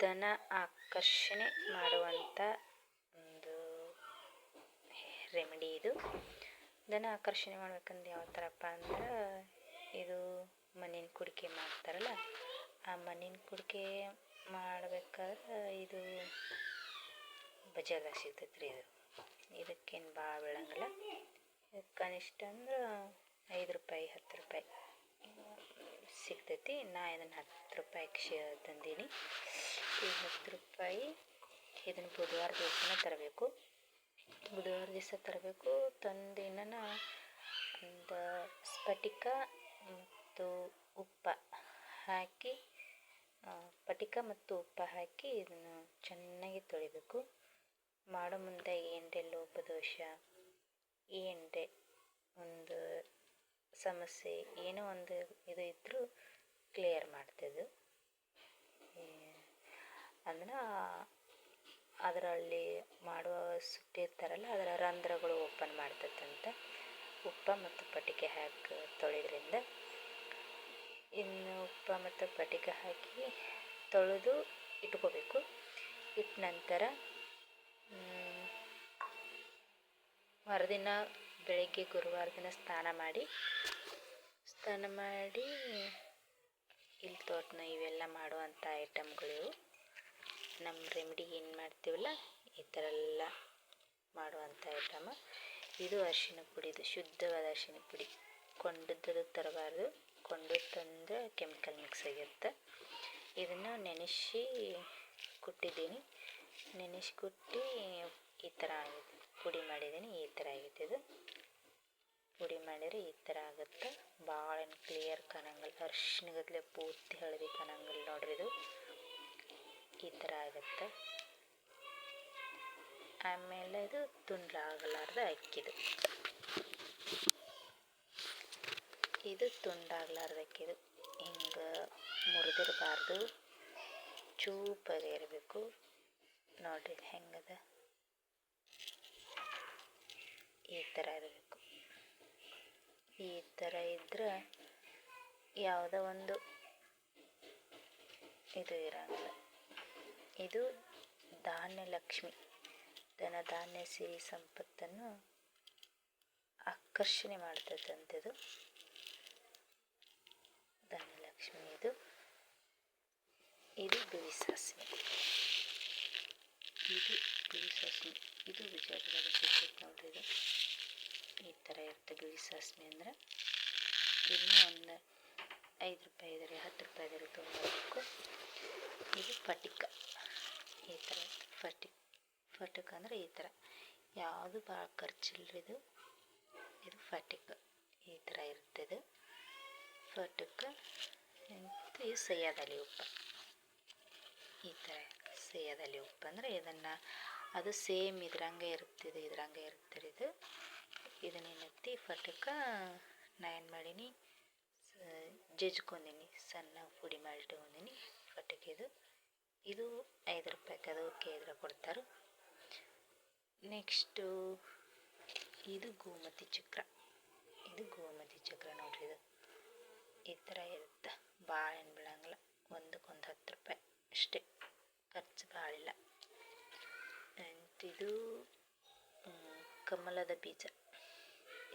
ದನ ಆಕರ್ಷಣೆ ಮಾಡುವಂಥ ಒಂದು ರೆಮಿಡಿ ಇದು. ದನ ಆಕರ್ಷಣೆ ಮಾಡ್ಬೇಕಂದ್ರೆ ಯಾವ ಥರಪ್ಪ ಅಂದ್ರೆ ಇದು ಮಣ್ಣಿನ ಕುಡಿಕೆ ಮಾಡ್ತಾರಲ್ಲ, ಆ ಮಣ್ಣಿನ ಕುಡಿಕೆ ಮಾಡ್ಬೇಕಾದ್ರೆ ಇದು ಬಜಾರ್ದಾಗ ಸಿಗ್ತೈತೆ ರೀ ಇದು. ಇದಕ್ಕೇನು ಭಾಳ ಬೀಳಂಗಿಲ್ಲ. ಕನಿಷ್ಠ ಅಂದ್ರೆ ಐದು ರೂಪಾಯಿ, ಹತ್ತು ರೂಪಾಯಿ ಸಿಗ್ತೈತಿ. ನಾ ಇದನ್ನು ಹತ್ತು ರೂಪಾಯಿಗೆ ಶೇ ತಂದೀನಿ. ಈ ಹತ್ತು ರೂಪಾಯಿ. ಇದನ್ನು ಬುಧವಾರ ದಿವಸನೇ ತರಬೇಕು. ಬುಧವಾರ ದಿವಸ ತರಬೇಕು. ತಂದಿನ ಒಂದು ಸ್ಫಟಿಕ ಮತ್ತು ಉಪ್ಪ ಹಾಕಿ ಸ್ಫಟಿಕ ಮತ್ತು ಉಪ್ಪ ಹಾಕಿ ಇದನ್ನು ಚೆನ್ನಾಗಿ ತೊಳಿಬೇಕು. ಮಾಡೋ ಮುಂದೆ ಏನ್ರೆ ಲೋಪದೋಷ ಏನ್ರೆ ಒಂದು ಸಮಸ್ಯೆ? ಏನೋ ಒಂದು ಇದು ಇದ್ದರೂ ಕ್ಲಿಯರ್ ಮಾಡ್ತದೆ ಅಂದ್ರೆ ಅದರಲ್ಲಿ ಮಾಡುವ ಸುಟ್ಟಿರ್ತಾರಲ್ಲ ಅದರ ರಂಧ್ರಗಳು ಓಪನ್ ಮಾಡ್ತೈತಂತೆ ಉಪ್ಪ ಮತ್ತು ಪಟಿಕೆ ಹಾಕಿ ತೊಳೆಯೋದ್ರಿಂದ ಇನ್ನು ಉಪ್ಪ ಮತ್ತು ಪಟಿಕೆ ಹಾಕಿ ತೊಳೆದು ಇಟ್ಕೋಬೇಕು. ಇಟ್ಟ ನಂತರ ಮರುದಿನ ಬೆಳಗ್ಗೆ ಗುರುವಾರ ದಿನ ಸ್ನಾನ ಮಾಡಿ ಸ್ನಾನ ಮಾಡಿ, ಇಲ್ಲಿ ತೋಟನ ಇವೆಲ್ಲ ಮಾಡುವಂಥ ಐಟಮ್ಗಳು ನಮ್ಮ ರೆಮಿಡಿ ಏನು ಮಾಡ್ತೀವಲ್ಲ, ಈ ಥರ ಎಲ್ಲ ಮಾಡುವಂಥ ಐಟಮ್ ಇದು ಅರಿಶಿನ ಪುಡಿ, ಇದು ಶುದ್ಧವಾದ ಅರಿಶಿನ ಪುಡಿ. ಕೊಂಡದ್ದು ತರಬಾರ್ದು. ಕೊಂಡು ತಂದರೆ ಕೆಮಿಕಲ್ ಮಿಕ್ಸ್ ಆಗಿರುತ್ತೆ. ಇದನ್ನು ನೆನೆಸಿ ಕುಟ್ಟಿದ್ದೀನಿ. ನೆನೆಸಿ ಕುಟ್ಟಿ ಈ ಥರ ಆಗಿದೆ. ಪುಡಿ ಮಾಡಿದ್ದೀನಿ, ಈ ಥರ ಆಗೈತೆ ಇದು. ಪುಡಿ ಮಾಡಿದರೆ ಈ ಥರ ಆಗುತ್ತೆ. ಭಾಳ ಕ್ಲಿಯರ್ ಕಾಣಂಗಿಲ್ಲ. ಅರ್ಶಿನಗತ್ಲೆ ಪೂರ್ತಿ ಹಳದಿ ಕಾಣಂಗಿಲ್ಲ ನೋಡ್ರಿ ಇದು. ಈ ಥರ ಆಗುತ್ತೆ. ಆಮೇಲೆ ಇದು. ತುಂಡಾಗಲಾರ್ದ ಅಕ್ಕಿದು ಇದು ತುಂಡಾಗಲಾರ್ದ ಅಕ್ಕಿದು ಹಿಂಗೆ ಮುರಿದಿರಬಾರ್ದು. ಚೂಪಾಗಿ ಇರಬೇಕು ನೋಡ್ರಿ ಹೆಂಗದ. ಈ ಥರ ಇರಬೇಕು. ಈ ಥರ ಇದ್ರೆ ಯಾವುದೋ ಒಂದು ಇದು ಇರೋಂಗಿಲ್ಲ. ಇದು ಧಾನ್ಯ ಲಕ್ಷ್ಮಿ ಧನ ಧಾನ್ಯ ಸಿರಿ ಸಂಪತ್ತನ್ನು ಆಕರ್ಷಣೆ ಮಾಡ್ತದಂಥದ್ದು ಧನಲಕ್ಷ್ಮಿ ಇದು. ಇದು ಬಿಳಿ ಸಾಸಿವೆ. ಇದು ಬಿಳಿ ಸಾಸಿವೆ. ಇದು ವಿಜಯಪುರದಲ್ಲಿ ಸಿಗ್ತೈತೆ ನೋಡ್ರಿ ಇದು. ಈ ಥರ ಇರುತ್ತೆ ಬಿಳಿ ಸಾಸಿವೆ ಅಂದರೆ ಇನ್ನೂ ಒಂದು ಐದು ರೂಪಾಯಿ ಇದ್ದರೆ, ಹತ್ತು ರೂಪಾಯಿ ಇದ್ದರೆ ತೊಗೊಬೇಕು ಇದು ಫಟಿಕ ಈ ಥರ ಫಟಿಕ್ ಫಟಕ ಅಂದರೆ ಈ ಥರ. ಯಾವುದು ಭಾಳ ಖರ್ಚಿಲ್ರಿ ಇದು? ಇದು ಫಟಿಕ ಈ ಥರ ಇರುತ್ತೆ ಫಟಿಕ ಇದು ಸಯ್ಯದಲ್ಲಿ ಉಪ್ಪು. ಈ ಥರ ಸಯ್ಯದಲ್ಲಿ ಉಪ್ಪು ಅಂದರೆ ಇದನ್ನು ಅದು ಸೇಮ್ ಇದ್ರಂಗೆ ಇರುತ್ತಿದೆ ಇದ್ರಂಗೆ ಇರುತ್ತೆ ಇದು. ಇದನ್ನೇನೈತಿ ಫಟಕ ನಾ ಏನು ಮಾಡೀನಿ ಜಜ್ಕೊಂಡಿನಿ ಸಣ್ಣ ಪುಡಿ ಮಾಡಿ ಇಟ್ಕೊಂಡೀನಿ ಇದು. ಐದು ರೂಪಾಯಿ ಅದು ಕೇದ್ರ ಕೊಡ್ತಾರೆ. ನೆಕ್ಸ್ಟು ಇದು ಗೋಮತಿ ಚಕ್ರ. ಇದು ಗೋಮತಿ ಚಕ್ರ ನೋಡ್ರಿ ಇದು. ಈ ಥರ ಇರುತ್ತೆ. ಭಾಳ ಏನು ಬೀಳಂಗಿಲ್ಲ. ಒಂದಕ್ಕೊಂದು ಹತ್ತು ರೂಪಾಯಿ ಅಷ್ಟೇ. ಖರ್ಚು ಭಾಳಿಲ್ಲ ಇದು ಕಮಲದ ಬೀಜ.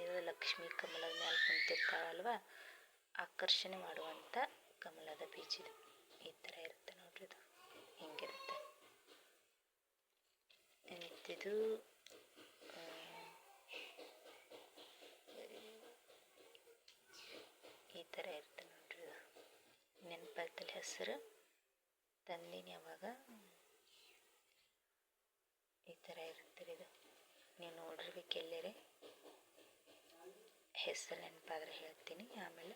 ಇದು ಲಕ್ಷ್ಮಿ ಕಮಲದ ಮೇಲೆ ಕುಂತಿರ್ತಾಳಲ್ವ? ಆಕರ್ಷಣೆ ಮಾಡುವಂಥ ಕಮಲದ ಬೀಜ ಇದು. ಈ ಥರ ಇರುತ್ತೆ. ಇದು ಹಿಂಗಿರುತ್ತೆ. ಇದು ಈ ಥರ ಇರುತ್ತೆ ನೋಡ್ರಿ ನೆನಪಾಗ್ತಲ್ಲ ಹೆಸರು, ತಂದಿನಿ ಯಾವಾಗ ಈ ಥರ ಇರುತ್ತೆ ಇದು. ನೀವು ನೋಡಿರ್ಬೇಕು ಎಲ್ಲರೇ. ಹೆಸರು ನೆನಪಾದ್ರೆ ಹೇಳ್ತೀನಿ, ಆಮೇಲೆ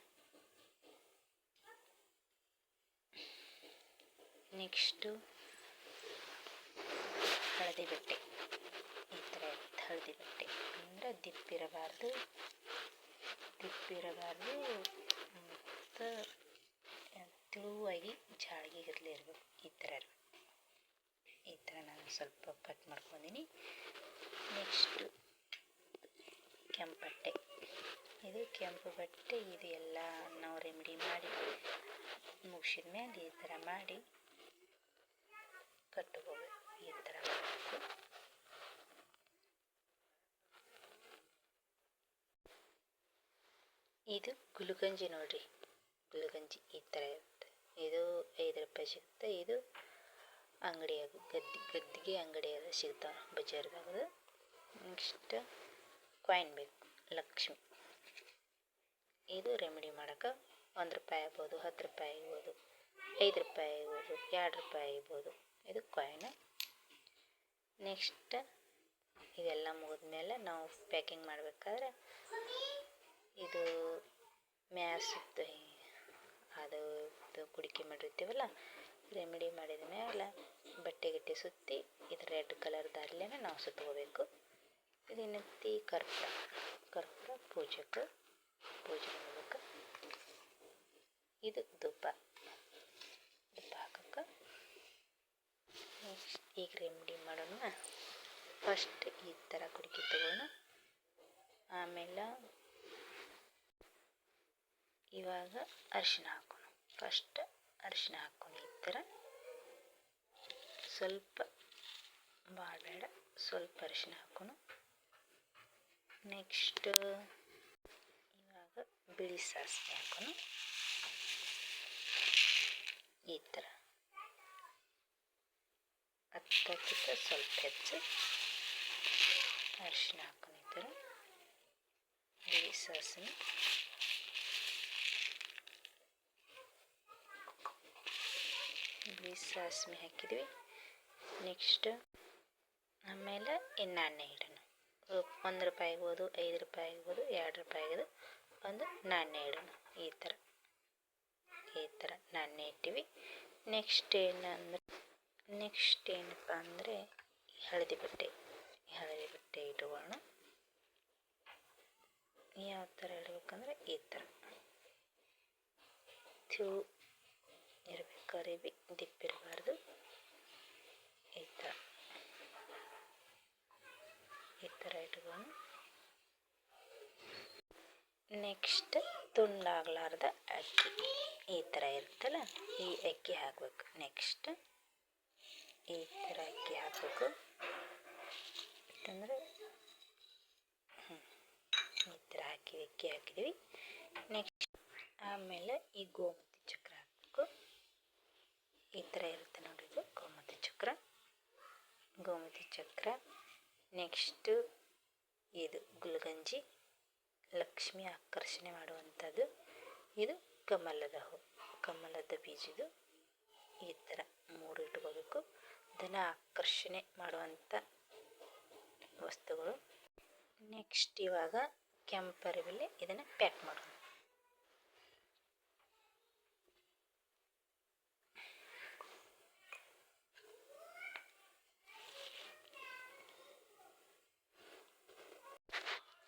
ನೆಕ್ಸ್ಟು ಹಳದಿ ಬಟ್ಟೆ. ಈ ಥರ ಹಳದಿ ಬಟ್ಟೆ. ಅಂದರೆ ದಿಪ್ಪಿರಬಾರ್ದು ದಿಪ್ಪಿರಬಾರ್ದು ಮತ್ತು ತಿಳುವಾಗಿ ಜಾಳಿಗೆ ಇರಲಿ ಇರಬೇಕು. ಈ ಥರ ಈ ಥರ ನಾನು ಸ್ವಲ್ಪ ಕಟ್ ಮಾಡ್ಕೊಂಡಿನಿ. ನೆಕ್ಸ್ಟು ಕೆಂಪು ಬಟ್ಟೆ ಇದು ಕೆಂಪು ಬಟ್ಟೆ. ಇದು ಎಲ್ಲ ನಾವು ರೆಮಿಡಿ ಮಾಡಿ ಮುಗಿಸಿದ ಮೇಲೆ ಈ ಥರ ಮಾಡಿ ಕಟ್ಕೋಬೇಕು ಈ ಥರ ಇದು ಗುಲ್ಗಂಜಿ ನೋಡ್ರಿ. ಗುಲ್ಗಂಜಿ ಈ ಥರ ಇರುತ್ತೆ. ಇದು ಐದು ರೂಪಾಯಿ ಸಿಗುತ್ತೆ. ಇದು ಅಂಗಡಿಯಾಗ ಗದ್ದೆ, ಗದ್ದಿಗೆ ಅಂಗಡಿಯಾಗ ಸಿಗ್ತಾವೆ ಬಜಾರ್ದಾಗ ನೆಕ್ಸ್ಟ್ ಕಾಯಿನ್ ಬೇಕು, ಲಕ್ಷ್ಮಿ. ಇದು ರೆಮಿಡಿ ಮಾಡೋಕೆ ಒಂದು ರೂಪಾಯಿ ಆಗ್ಬೋದು, ಹತ್ತು ರೂಪಾಯಿ ಆಗ್ಬೋದು, ಐದು ರೂಪಾಯಿ ಆಗ್ಬೋದು, ಎರಡು ರೂಪಾಯಿ ಆಗ್ಬೋದು. ಇದು ಕಾಯಿನ್ ನೆಕ್ಸ್ಟ್ ಇದೆಲ್ಲ ಮುಗಿದ್ಮೇಲೆ ನಾವು ಪ್ಯಾಕಿಂಗ್ ಮಾಡಬೇಕಾದ್ರೆ ಇದು ಮ್ಯಾಸಿದ್ದು ಅದು ಇದು ಕುಡಿಕೆ ಮಾಡಿರ್ತೀವಲ್ಲ ರೆಮಿಡಿ ಮಾಡಿದ ಮೇಲೆ ಬಟ್ಟೆ ಗಿಟ್ಟೆ ಸುತ್ತಿ ಇದು ರೆಡ್ ಕಲರ್ ದಾರಿಲೇನೆ ನಾವು ಸುತ್ತಕೋಬೇಕು ಇದನ್ನು ನೆತ್ತಿ ಕರ್ಪೂರ ಕರ್ಪೂರ ಪೂಜೆಗೆ ಪೂಜೆ ಮಾಡ್ಬೇಕು ಇದು ತುಪ್ಪ ಈಗ ರೆಮಿಡಿ ಮಾಡೋಣ. ಫಸ್ಟ್ ಈ ಥರ ಕುಡಿಕೆ ತಗೋಣ ಆಮೇಲೆ ಇವಾಗ ಅರಿಶಿನ ಹಾಕೋಣ. ಫಸ್ಟ್ ಅರಿಶಿನ ಹಾಕೋಣ ಈ ಥರ ಸ್ವಲ್ಪ ಭಾಳ ಬೇಡ, ಸ್ವಲ್ಪ ಅರಿಶಿನ ಹಾಕೋಣ. ನೆಕ್ಸ್ಟ್ ಇವಾಗ ಬಿಳಿ ಸಾಸಿವೆ ಹಾಕೋಣ. ಈ ಥರ ಹತ್ತಕ್ಕಿಂತ ಸ್ವಲ್ಪ ಹೆಚ್ಚು ಅರಿಶಿನ ಹಾಕೊಂಡಿದ್ದರು ಈ ಸಾಸನ್ನು ಬಿಳಿ ಸಾಸಿವೆ. ಹಾಕಿದ್ವಿ. ನೆಕ್ಸ್ಟ್ ಆಮೇಲೆ ನಾಣ್ಯ ಇಡೋಣ. ಒಂದು ರೂಪಾಯಿ ಆಗ್ಬೋದು, ಐದು ರೂಪಾಯಿ ಆಗ್ಬೋದು, ಎರಡು ರೂಪಾಯಿ ಆಗೋದು ಒಂದು ನಾಣ್ಯ ಇಡೋಣ. ಈ ಥರ. ಈ ಥರ ನಾಣ್ಯ ಇಟ್ಟಿವಿ. ನೆಕ್ಸ್ಟ್ ಏನಂದ್ರೆ ನೆಕ್ಸ್ಟ್ ಏನಪ್ಪ ಅಂದರೆ ಹಳದಿ ಬಟ್ಟೆ ಹಳದಿ ಬಟ್ಟೆ ಇಟ್ಕೊಳ್ಳೋಣ ಯಾವ ಥರ ಇಡಬೇಕಂದ್ರೆ ಈ ಥರ ಥ್ಯೂ ಇರಬೇಕು ಅರಿವಿ ದಿಪ್ಪಿರಬಾರ್ದು. ಈ ಥರ ಈ ಥರ ಇಟ್ಕೊಂಡು. ನೆಕ್ಸ್ಟ್ ತುಂಡಾಗಲಾರ್ದ ಅಕ್ಕಿ. ಈ ಥರ ಇರುತ್ತಲ್ಲ, ಈ ಅಕ್ಕಿ ಹಾಕಬೇಕು. ನೆಕ್ಸ್ಟ್. ಈ ಥರ ಅಕ್ಕಿ ಹಾಕಬೇಕು ಯಾಕಂದರೆ ಈ ಥರ ಹಾಕಿ, ಅಕ್ಕಿ ಹಾಕಿದ್ವಿ ನೆಕ್ಸ್ಟ್ ಆಮೇಲೆ ಈ ಗೋಮತಿ ಚಕ್ರ ಹಾಕಬೇಕು. ಈ ಥರ ಇರುತ್ತೆ ನೋಡಿ ಇದು, ಗೋಮತಿ ಚಕ್ರ. ಗೋಮತಿ ಚಕ್ರ ನೆಕ್ಸ್ಟು ಇದು ಗುಲ್ಗಂಜಿ, ಲಕ್ಷ್ಮಿ ಆಕರ್ಷಣೆ ಮಾಡುವಂಥದ್ದು. ಇದು ಕಮಲದ ಹೂ, ಕಮಲದ ಬೀಜದು ಈ ಥರ ಮೂರು ಇಟ್ಕೋಬೇಕು. ಧನ ಆಕರ್ಷಣೆ ಮಾಡುವಂಥ ವಸ್ತುಗಳು. ನೆಕ್ಸ್ಟ್ ಇವಾಗ ಕೆಂಪರಿಬಿಲೆ ಇದನ್ನು ಪ್ಯಾಕ್ ಮಾಡೋಣ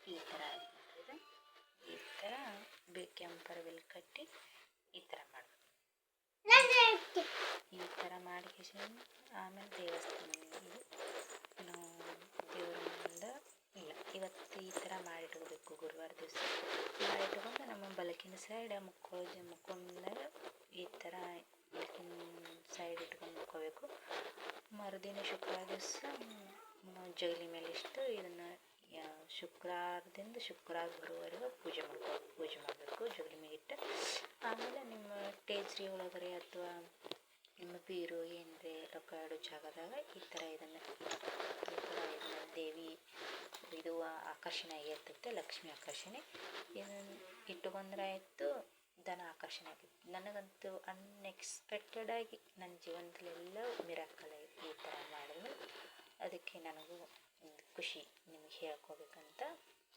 ಈ ಥರ ಆಗಿಬಿಟ್ಟಿದೆ ಈ ಥರ ಬಿ ಕೆಂಪರಿಬಿಲ್ ಕಟ್ಟಿ ಈ ಥರ ಮಾಡಬೇಕು ಈ ಥರ ಮಾಡಿ ಆಮೇಲೆ ದೇವಸ್ಥಾನ ನಾವು ದೇವರ ಮುಂದೆ ಇಲ್ಲ. ಇವತ್ತು ಈ ಥರ ಮಾಡಿಟ್ಕೋಬೇಕು ಗುರುವಾರ ದಿವಸ. ಮಾಡಿಟ್ಕೊಂಡು ನಮ್ಮ ಬಲಕಿನ ಸೈಡ್ ಮುಕ್ಕೋ ಮುಕ್ಕೊಂಡಾಗ ಈ ಥರ ಬಲಕಿನ ಸೈಡ್ ಇಟ್ಕೊಂಡು ಮುಕ್ಕೋಬೇಕು. ಮರುದಿನ ಶುಕ್ರವಾರ ದಿವಸ ಜಗಲಿ ಮೇಲೆ ಇಷ್ಟು ಇದನ್ನು ಶುಕ್ರವಾರದಿಂದ ಶುಕ್ರವಾರ ಬರುವವರೆಗೂ ಪೂಜೆ ಮಾಡ್ಕೋ, ಪೂಜೆ ಮಾಡಬೇಕು. ಜಗಲಿ ಮೇಲೆ ಇಟ್ಟು ಆಮೇಲೆ ನಿಮ್ಮ ಟೇಜ್ರಿ ಒಳಗರೆ ಅಥವಾ ನಿಮ್ಮ ಬೀರು ಏನ್ರಿ ರೊಕ್ಕ ಇಡೋ ಜಾಗದಾಗ ಈ ಥರ ಇದನ್ನು ಈ ಥರ ಇದನ್ನು ದೇವಿ ಇದು ಆಕರ್ಷಣೆ ಆಗಿರ್ತೈತೆ ಲಕ್ಷ್ಮಿ ಆಕರ್ಷಣೆ. ಇದನ್ನು ಇಟ್ಟುಕೊಂಡ್ರೆ ಆಯಿತು ಧನ ಆಕರ್ಷಣೆ ಆಗಿತ್ತು ನನಗಂತೂ ಅನ್ಎಕ್ಸ್ಪೆಕ್ಟೆಡ್ ಆಗಿ ನನ್ನ ಜೀವನದಲ್ಲೆಲ್ಲ ಮಿರಾಕಲ್ ಆಯಿತು ಈ ಥರ ಮಾಡಿದ್ರು. ಅದಕ್ಕೆ ನನಗೂ ಒಂದು ಖುಷಿ ನಿಮಗೆ ಹೇಳ್ಕೋಬೇಕಂತ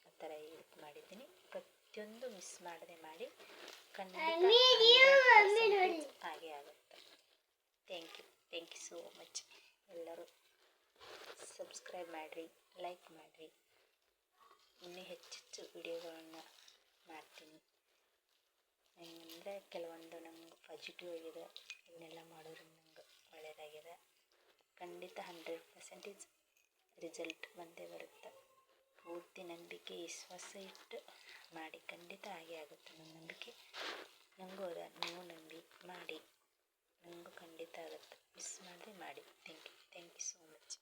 ಆ ಥರ ಇದು ಮಾಡಿದ್ದೀನಿ. ಪ್ರತಿಯೊಂದು ಮಿಸ್ ಮಾಡದೆ ಮಾಡಿ ಖಂಡಿತ ಹಾಗೆ ಆಗುತ್ತೆ thank you thank you so much ಎಲ್ಲರೂ ಸಬ್ಸ್ಕ್ರೈಬ್ ಮಾಡಿರಿ ಲೈಕ್ ಮಾಡಿರಿ. ಇನ್ನೂ ಹೆಚ್ಚೆಚ್ಚು ವಿಡಿಯೋಗಳನ್ನು ಮಾಡ್ತೀನಿ. ಅಂದರೆ ಕೆಲವೊಂದು ನಮ್ಗೆ ಪಾಸಿಟಿವ್ ಆಗಿದೆ ಇದನ್ನೆಲ್ಲ ಮಾಡೋದ್ರಿಂದ ನಂಗೆ ಒಳ್ಳೆಯದಾಗಿದೆ ಖಂಡಿತ ಹಂಡ್ರೆಡ್ ಪರ್ಸೆಂಟೇಜ್ ರಿಸಲ್ಟ್ ಬಂದೇ ಬರುತ್ತೆ. ಪೂರ್ತಿ ನಂಬಿಕೆ, ವಿಶ್ವಾಸ ಇಟ್ಟು ಮಾಡಿ, ಖಂಡಿತ ಹಾಗೆ ಆಗುತ್ತೆ ನನ್ನ ನಂಬಿಕೆ. ನಂಗೂ ಅದ, ನೀವು ನಂಬಿ, ಮಾಡಿ. ನಿಮಗೂ ಖಂಡಿತ ಆಗುತ್ತೆ ಮಿಸ್ ಮಾಡದೆ ಮಾಡಿ. Thank you thank you so much